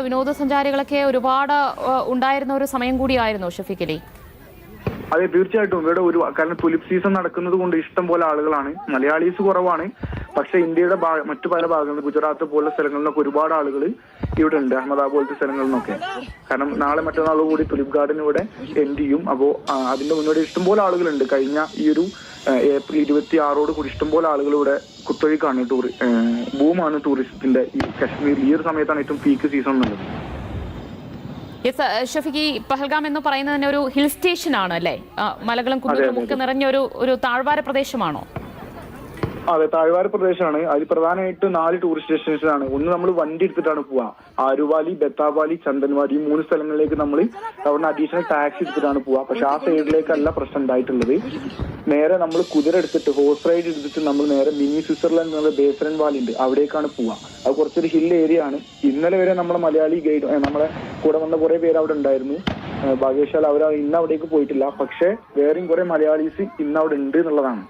വിനോദസഞ്ചാരികളൊക്കെ ഒരുപാട് ഉണ്ടായിരുന്ന ഒരു സമയം കൂടിയായിരുന്നു ഷഫീഖ് അതെ തീർച്ചയായിട്ടും. ഇവിടെ ഒരു കാരണം തുലിപ് സീസൺ നടക്കുന്നത് കൊണ്ട് ഇഷ്ടം പോലെ ആളുകളാണ്. മലയാളീസ് കുറവാണ്. പക്ഷെ ഇന്ത്യയുടെ മറ്റു പല ഭാഗങ്ങളിൽ ഗുജറാത്ത് പോലുള്ള സ്ഥലങ്ങളിലൊക്കെ ഒരുപാട് ആളുകൾ ഇവിടെ ഉണ്ട്. അഹമ്മദാബാദ് പോലത്തെ സ്ഥലങ്ങളിൽ നിന്നൊക്കെ കാരണം നാളെ മറ്റന്നാൾ കൂടി തുലിപ് ഗാർഡൻ ഇവിടെ എൻഡ് ചെയ്യും. അപ്പോ ആ, അതിന്റെ മുന്നോടി ഇഷ്ടംപോലെ ആളുകളുണ്ട്. കഴിഞ്ഞ ഈ ഒരു ഏപ്രിൽ ഇരുപത്തി ആറോട് കൂടി ഇഷ്ടംപോലെ ആളുകൾ ഇവിടെ കുത്തൊഴുക്കാണ് ടൂറി ബൂമാണ് ടൂറിസത്തിന്റെ ഈ കശ്മീരിൽ ഈ ഒരു സമയത്താണ് ഏറ്റവും പീക്ക് സീസൺ എന്നുള്ളത് യെസ് ഷഫീഖ് ഈ പഹൽഗാം എന്ന് പറയുന്നത് തന്നെ ഒരു ഹിൽ സ്റ്റേഷൻ ആണ് അല്ലേ മലകളും കുന്നുകളും ഒക്കെ നിറഞ്ഞ ഒരു ഒരു താഴ്വാര പ്രദേശമാണോ? അതെ താഴ്വാര പ്രദേശമാണ് അതിൽ പ്രധാനമായിട്ടും നാല് ടൂറിസ്റ്റ് ഡെസ്റ്റിനേഷനാണ് ഒന്ന് നമ്മൾ വണ്ടി എടുത്തിട്ടാണ് പോവാ. ആരുവാലി ബത്താവാലി ചന്ദൻവാലി മൂന്ന് സ്ഥലങ്ങളിലേക്ക് നമ്മൾ അവിടുന്ന് അഡീഷണൽ ടാക്സി എടുത്തിട്ടാണ് പോവാ. പക്ഷെ ആ സൈഡിലേക്കല്ല പ്രശ്നം ഉണ്ടായിട്ടുള്ളത്. നേരെ നമ്മൾ കുതിര എടുത്തിട്ട് ഹോഴ്സ് റൈഡ് എടുത്തിട്ട് നമ്മൾ നേരെ മിനി സ്വിറ്റ്സർലാൻഡ് എന്നുള്ള ബേസറൻ വാലി ഉണ്ട് അവിടേക്കാണ് പോവാ. അത് കുറച്ചൊരു ഹിൽ ഏരിയ ആണ്. ഇന്നലെ വരെ നമ്മളെ മലയാളി ഗൈഡ് നമ്മളെ കൂടെ വന്ന കുറെ പേര് അവിടെ ഉണ്ടായിരുന്നു. ഭാഗ്യവശാൽ അവർ ഇന്ന് അവിടേക്ക് പോയിട്ടില്ല. പക്ഷെ വേറെയും കുറെ മലയാളീസ് ഇന്ന് അവിടെ ഉണ്ട് എന്നുള്ളതാണ്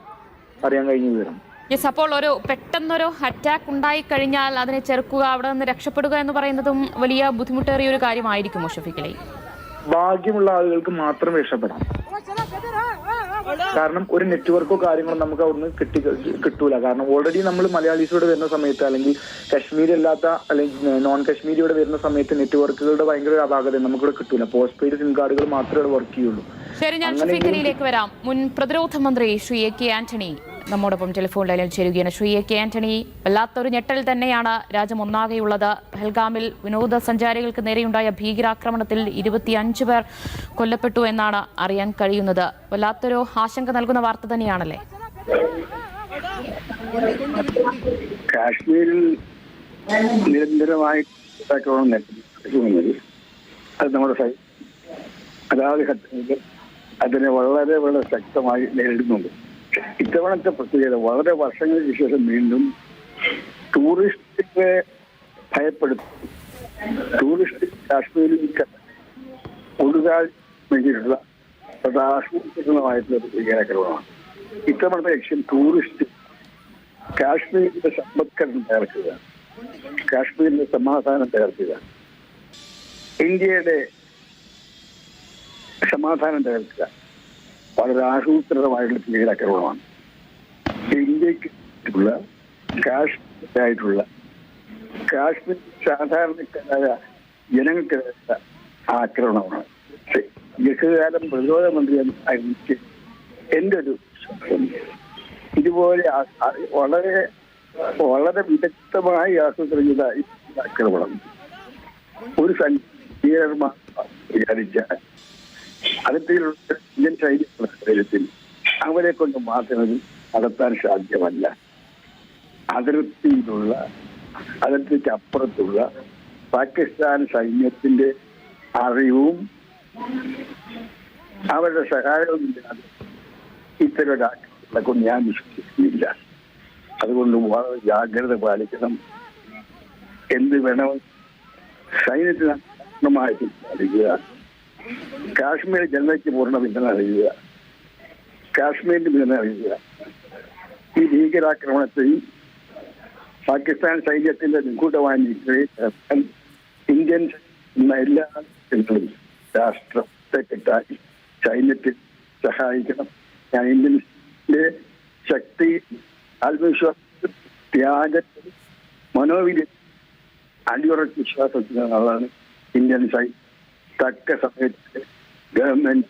അറിയാൻ കഴിഞ്ഞ വിവരം. യെസ് അപ്പോൾ ഒരു പെട്ടെന്നൊരു അറ്റാക്ക് ഉണ്ടായി കഴിഞ്ഞാൽ അതിനെ ചെറുക്കുക അവിടെ നിന്ന് രക്ഷപ്പെടുക എന്ന് പറയുന്നതും വലിയ ബുദ്ധിമുട്ടേറിയ ഒരു കാര്യമായിരിക്കും ഷഫീഖ് ഭാഗ്യമുള്ള ആളുകൾക്ക് മാത്രം രക്ഷപ്പെടാം. കാരണം ഒരു നെറ്റ്വർക്കോ കാര്യങ്ങളോ നമുക്ക് അവിടുന്ന് കിട്ടി കിട്ടൂല. കാരണം ഓൾറെഡി നമ്മൾ മലയാളീസോട് വരുന്ന സമയത്ത് അല്ലെങ്കിൽ കശ്മീരി അല്ലാത്ത അല്ലെങ്കിൽ നോൺ കശ്മീരിയോടെ വരുന്ന സമയത്ത് നെറ്റ്വർക്കുകളുടെ ഭയങ്കര അപാകത നമുക്കിവിടെ കിട്ടൂല. പോസ്റ്റ് പെയ്ഡ് സിം കാർഡുകൾ മാത്രമേ വർക്ക് ചെയ്യുള്ളൂ. ശരി ഞാൻ വരാം. മുൻ പ്രതിരോധ മന്ത്രി ശ്രീ എ കെ ആന്റണി. നമ്മോടൊപ്പം ടെലിഫോൺ ലൈനിൽ ചേരുകയാണ്. ശ്രീ എ. കെ. ആന്റണി വല്ലാത്തൊരു ഞെട്ടൽ തന്നെയാണ് രാജ്യം ഒന്നാകെയുള്ളത്. ഹെൽഗാമിൽ വിനോദസഞ്ചാരികൾക്ക് നേരെയുണ്ടായ ഭീകരാക്രമണത്തിൽ ഇരുപത്തിയഞ്ച് പേർ കൊല്ലപ്പെട്ടു എന്നാണ് അറിയാൻ കഴിയുന്നത്. വല്ലാത്തൊരു ആശങ്ക നൽകുന്ന വാർത്ത തന്നെയാണല്ലേ? കാശ്മീരിൽ നിരന്തരമായി അതിനെ വളരെ വളരെ ശക്തമായി നേരിടുന്നുണ്ട്. ഇത്തവണത്തെ പ്രത്യേകത വളരെ വർഷങ്ങൾക്ക് ശേഷം വീണ്ടും ടൂറിസ്റ്റിനെ ഭയപ്പെടുത്തും. ടൂറിസ്റ്റ് കാശ്മീരിൽ ഒഴുകാൻ വേണ്ടിയിട്ടുള്ള ഒരു ഭീകരാക്രമണമാണ് ഇത്തവണത്തെ ലക്ഷ്യം ടൂറിസ്റ്റ് കാശ്മീരിന്റെ സമ്പദ്ഘടന തകർക്കുക കാശ്മീരിന്റെ സമാധാനം തകർക്കുക ഇന്ത്യയുടെ സമാധാനം തകർക്കുക വളരെ ആസൂത്രിതമായിട്ടുള്ള ഭീകരാക്രമണമാണ് ഇന്ത്യയ്ക്ക് ഉള്ള കാശ്മീരായിട്ടുള്ള കാശ്മീർ സാധാരണക്കാരായ ജനങ്ങൾക്കെതിരായ ആക്രമണമാണ്. ദീർഘകാലം പ്രതിരോധ മന്ത്രി എനിക്ക് എന്റെ ഒരു ഇതുപോലെ വളരെ വളരെ വിദഗ്ധമായി ആസൂത്രണം ചെയ്ത ആക്രമണം. ഒരു സഞ്ചീകരന്മാർ വിചാരിച്ച അതിർത്തിയിലുള്ള ഇന്ത്യൻ അവരെ കൊണ്ട് മാത്രം നടത്താൻ സാധ്യമല്ല. അതിർത്തിയിലുള്ള അതിർത്തിക്ക് അപ്പുറത്തുള്ള പാകിസ്ഥാൻ സൈന്യത്തിന്റെ അറിവും അവരുടെ സഹായവും ഇല്ലാതെ ഇത്തരം ഒരു ആക്രമണങ്ങളെ കൊണ്ട് ഞാൻ വിശ്വസിക്കുന്നില്ല. അതുകൊണ്ട് വളരെ ജാഗ്രത പാലിക്കണം. എന്ത് വേണം? സൈന്യത്തിന് പൂർണമായിട്ട് പാലിക്കുക കാശ്മീർ ജനതയ്ക്ക് പൂർണ പിന്തുണ അറിയുക കാശ്മീരിന് പിന്തുണ അറിയുക ഈ ഭീകരാക്രമണത്തെയും പാകിസ്ഥാൻ സൈന്യത്തിന്റെ നിഗൂഢമായ ഇന്ത്യൻ എല്ലാ ജനങ്ങളും രാഷ്ട്രത്തെ കിട്ടാൻ സൈന്യത്തിൽ സഹായിക്കണം. ഇന്ത്യൻസിന്റെ ശക്തി ആത്മവിശ്വാസം ത്യാഗത്തിൽ മനോവിദ്യ അടിയുറച്ച വിശ്വാസത്തിലുള്ള ആളാണ് ഇന്ത്യൻ സൈന്യം. തക്ക സമയത്ത് ഗവൺമെന്റ്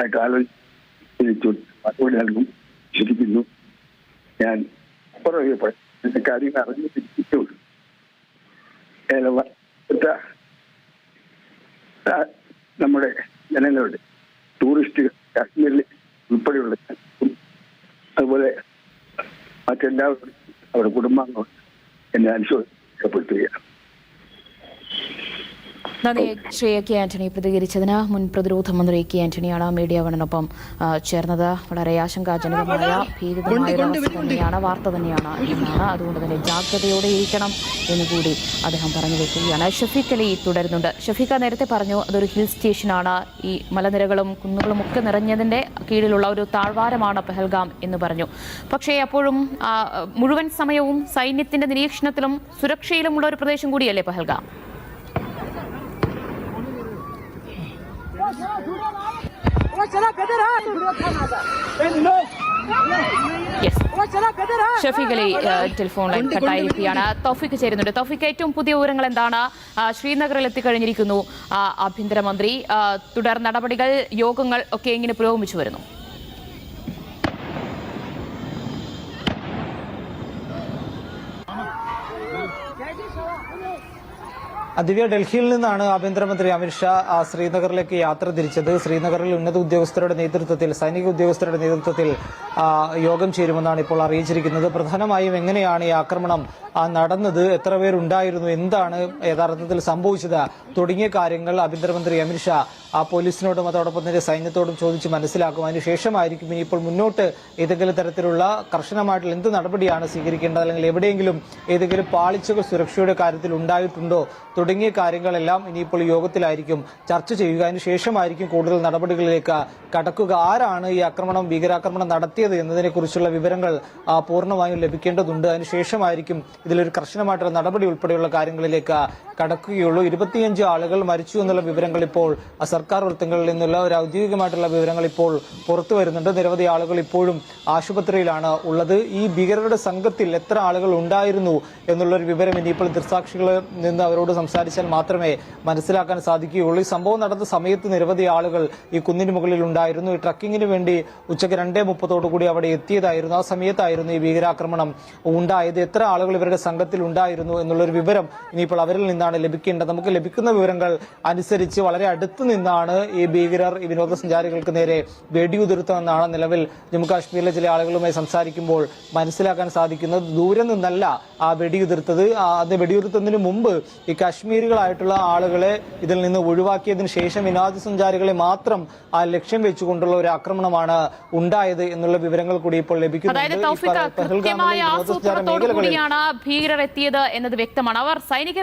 ആയിട്ട് ആലോചിച്ചു നൽകും. വിശ്വസിക്കുന്നു. ഞാൻ അപ്പുറം കാര്യങ്ങൾ അറിഞ്ഞു തിരിച്ചിട്ടുണ്ട് നമ്മുടെ ജനങ്ങളുടെ ടൂറിസ്റ്റുകൾ കാശ്മീരിൽ ഉൾപ്പെടെയുള്ള അതുപോലെ മറ്റെല്ലാവരും അവരുടെ കുടുംബാംഗങ്ങളും എന്നെ അനുശോചിക്കപ്പെടുത്തുകയാണ്. നന്ദി ശ്രീ കെ ആന്റണി പ്രതികരിച്ചതിന് മുൻ പ്രതിരോധ മന്ത്രി കെ ആന്റണിയാണ് മീഡിയ വണ്ണിനൊപ്പം ചേർന്നത്. വളരെ ആശങ്കാജനകമായ ഭീകരമായ തന്നെയാണ് വാർത്ത തന്നെയാണ് എന്നാണ് അതുകൊണ്ട് തന്നെ ജാഗ്രതയോടെ ഇരിക്കണം എന്നുകൂടി അദ്ദേഹം പറഞ്ഞു വെക്കുകയാണ്. ഷഫീഖ് അലി തുടരുന്നുണ്ട്. ഷഫീഖ നേരത്തെ പറഞ്ഞു അതൊരു ഹിൽ സ്റ്റേഷനാണ്. ഈ മലനിരകളും കുന്നുകളും ഒക്കെ നിറഞ്ഞതിന്റെ കീഴിലുള്ള ഒരു താഴ്വാരമാണ് പെഹൽഗാം എന്ന് പറഞ്ഞു. പക്ഷേ അപ്പോഴും മുഴുവൻ സമയവും സൈന്യത്തിന്റെ നിരീക്ഷണത്തിലും സുരക്ഷയിലുമുള്ള ഒരു പ്രദേശം കൂടിയല്ലേ പെഹൽഗാം? ഷഫീഖ് അലി ഏഹ്, ടെലിഫോൺ ലൈൻ കട്ടായിരിക്കുകയാണ്. തൗഫിക്ക് ചേരുന്നുണ്ട്. തൗഫിക്ക് ഏറ്റവും പുതിയ വിവരങ്ങൾ എന്താണ്? ശ്രീനഗറിൽ എത്തിക്കഴിഞ്ഞിരിക്കുന്നു ആഭ്യന്തരമന്ത്രി. തുടർ നടപടികൾ യോഗങ്ങൾ ഒക്കെ എങ്ങനെ പുരോഗമിച്ചു വരുന്നു? ദിവ്യ ഡൽഹിയിൽ നിന്നാണ് ആഭ്യന്തരമന്ത്രി അമിത്ഷാ ശ്രീനഗറിലേക്ക് യാത്ര തിരിച്ചത്. ശ്രീനഗറിൽ ഉന്നത ഉദ്യോഗസ്ഥരുടെ നേതൃത്വത്തിൽ സൈനിക ഉദ്യോഗസ്ഥരുടെ നേതൃത്വത്തിൽ യോഗം ചേരുമെന്നാണ് ഇപ്പോൾ അറിയിച്ചിരിക്കുന്നത്. പ്രധാനമായും എങ്ങനെയാണ് ഈ ആക്രമണം നടന്നത്? എത്ര പേരുണ്ടായിരുന്നു എന്താണ് യഥാർത്ഥത്തിൽ സംഭവിച്ചത്? തുടങ്ങിയ കാര്യങ്ങൾ ആഭ്യന്തരമന്ത്രി അമിത്ഷാ ആ പോലീസിനോടും അതോടൊപ്പം തന്നെ സൈന്യത്തോടും ചോദിച്ച് മനസ്സിലാക്കും. അതിനുശേഷമായിരിക്കും ഇപ്പോൾ മുന്നോട്ട് ഏതെങ്കിലും തരത്തിലുള്ള കർശനമായിട്ടുള്ള എന്ത് നടപടിയാണ് സ്വീകരിക്കേണ്ടത്? അല്ലെങ്കിൽ എവിടെയെങ്കിലും ഏതെങ്കിലും പാളിച്ചകൾ സുരക്ഷയുടെ കാര്യത്തിൽ ഉണ്ടായിട്ടുണ്ടോ? തുടങ്ങിയ കാര്യങ്ങളെല്ലാം ഇനിയിപ്പോൾ യോഗത്തിലായിരിക്കും ചർച്ച ചെയ്യുക. അതിനുശേഷമായിരിക്കും കൂടുതൽ നടപടികളിലേക്ക് കടക്കുക. ആരാണ് ഈ ആക്രമണം ഭീകരാക്രമണം നടത്തിയത് എന്നതിനെ കുറിച്ചുള്ള വിവരങ്ങൾ പൂർണമായും ലഭിക്കേണ്ടതുണ്ട്. അതിനുശേഷമായിരിക്കും ഇതിലൊരു കർശനമായിട്ടുള്ള നടപടി ഉൾപ്പെടെയുള്ള കാര്യങ്ങളിലേക്ക് കടക്കുകയുള്ളൂ. ഇരുപത്തിയഞ്ച് ആളുകൾ മരിച്ചു എന്നുള്ള വിവരങ്ങൾ ഇപ്പോൾ സർക്കാർ വൃത്തങ്ങളിൽ നിന്നുള്ള ഒരു ഔദ്യോഗികമായിട്ടുള്ള വിവരങ്ങൾ ഇപ്പോൾ പുറത്തു വരുന്നുണ്ട്. നിരവധി ആളുകൾ ഇപ്പോഴും ആശുപത്രിയിലാണ് ഉള്ളത്. ഈ ഭീകരരുടെ സംഘത്തിൽ എത്ര ആളുകൾ ഉണ്ടായിരുന്നു എന്നുള്ളൊരു വിവരം ഇനിയിപ്പോൾ ദൃസാക്ഷികളിൽ നിന്ന് അവരോട് സംസാരിച്ചാൽ മാത്രമേ മനസ്സിലാക്കാൻ സാധിക്കുകയുള്ളൂ. ഈ സംഭവം നടന്ന സമയത്ത് നിരവധി ആളുകൾ ഈ കുന്നിന് മുകളിൽ ഉണ്ടായിരുന്നു. ഈ ട്രക്കിങ്ങിന് വേണ്ടി ഉച്ചയ്ക്ക് രണ്ടേ മുപ്പതോടു കൂടി അവിടെ എത്തിയതായിരുന്നു. ആ സമയത്തായിരുന്നു ഈ ഭീകരാക്രമണം ഉണ്ടായത്. എത്ര ആളുകൾ ഇവരുടെ സംഘത്തിൽ ഉണ്ടായിരുന്നു എന്നുള്ളൊരു വിവരം ഇനിയിപ്പോൾ അവരിൽ നിന്നാണ് ലഭിക്കേണ്ടത്. നമുക്ക് ലഭിക്കുന്ന വിവരങ്ങൾ അനുസരിച്ച് വളരെ അടുത്ത് നിന്നാണ് ഈ ഭീകരർ ഈ വിനോദസഞ്ചാരികൾക്ക് നേരെ വെടിയുതിർത്തതെന്നാണ് നിലവിൽ ജമ്മു കാശ്മീരിലെ ചില ആളുകളുമായി സംസാരിക്കുമ്പോൾ മനസ്സിലാക്കാൻ സാധിക്കുന്നത്. ദൂരെ നിന്നല്ല ആ വെടിയുതിർത്തത്. അത് വെടിയുതിർത്തതിന് മുമ്പ് ഈ കാശ്മീരികളായിട്ടുള്ള ആളുകളെ ഇതിൽ നിന്ന് ഒഴിവാക്കിയതിനു ശേഷം വിനോദസഞ്ചാരികളെ മാത്രം ആ ലക്ഷ്യം വെച്ചുകൊണ്ടുള്ള ഒരു ആക്രമണമാണ് ഉണ്ടായത് എന്നുള്ള വിവരങ്ങൾ കൂടി ഇപ്പോൾ ലഭിക്കുന്നുണ്ട്. എത്തിയത് എന്നത് വ്യക്തമാണ്. അവർ സൈനിക